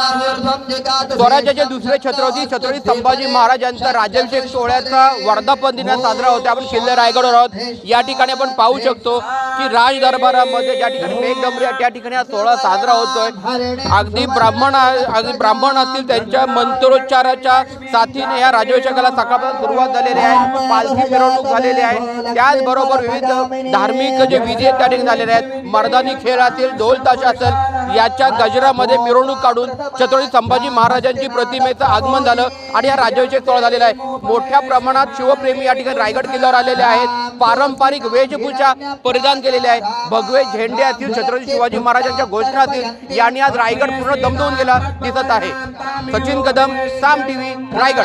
स्वराज्याचे दुसरे छत्रपती छत्रपती संभाजी महाराजांचा राज्याभिषेक सोहळ्याचा वर्धापन दिन साजरा होतो. आपण किल्ले रायगडवर आहोत. या ठिकाणी आपण पाहू शकतो की राज दरबारामध्ये ज्या ठिकाणी मेघदंबरी आहे, त्या ठिकाणी हा सोहळा साजरा होतोय. अगदी ब्राह्मण अगदी ब्राह्मण असतील त्यांच्या मंत्रोच्चाराच्या साथीने या राज्याभिषेकाला सकाळपासून सुरुवात झालेली आहे. पालखी मिरवणूक झालेली आहे. त्याचबरोबर विविध धार्मिक जे विधी आहेत त्या ठिकाणी झालेले आहेत. मर्दानी खेळ असतील ढोल ताशा असेल याच्या गजरामध्ये मिरवणूक काढून छत्रपती संभाजी महाराजांची प्रतिमेचं आगमन झालं आणि हा राज्याभिषेक सोहळा झालेला आहे. मोठ्या प्रमाणात शिवप्रेमी या ठिकाणी रायगड किल्ल्यावर आलेले आहेत. पारंपरिक वेशभूषा परिधान केलेले आहे भगवे झेंडे असतील छत्रपती शिवाजी महाराजांच्या घोषणा असतील यांनी आज रायगड पूर्ण दमदवून गेला दिसत आहे. सचिन कदम साम टीव्ही रायगड.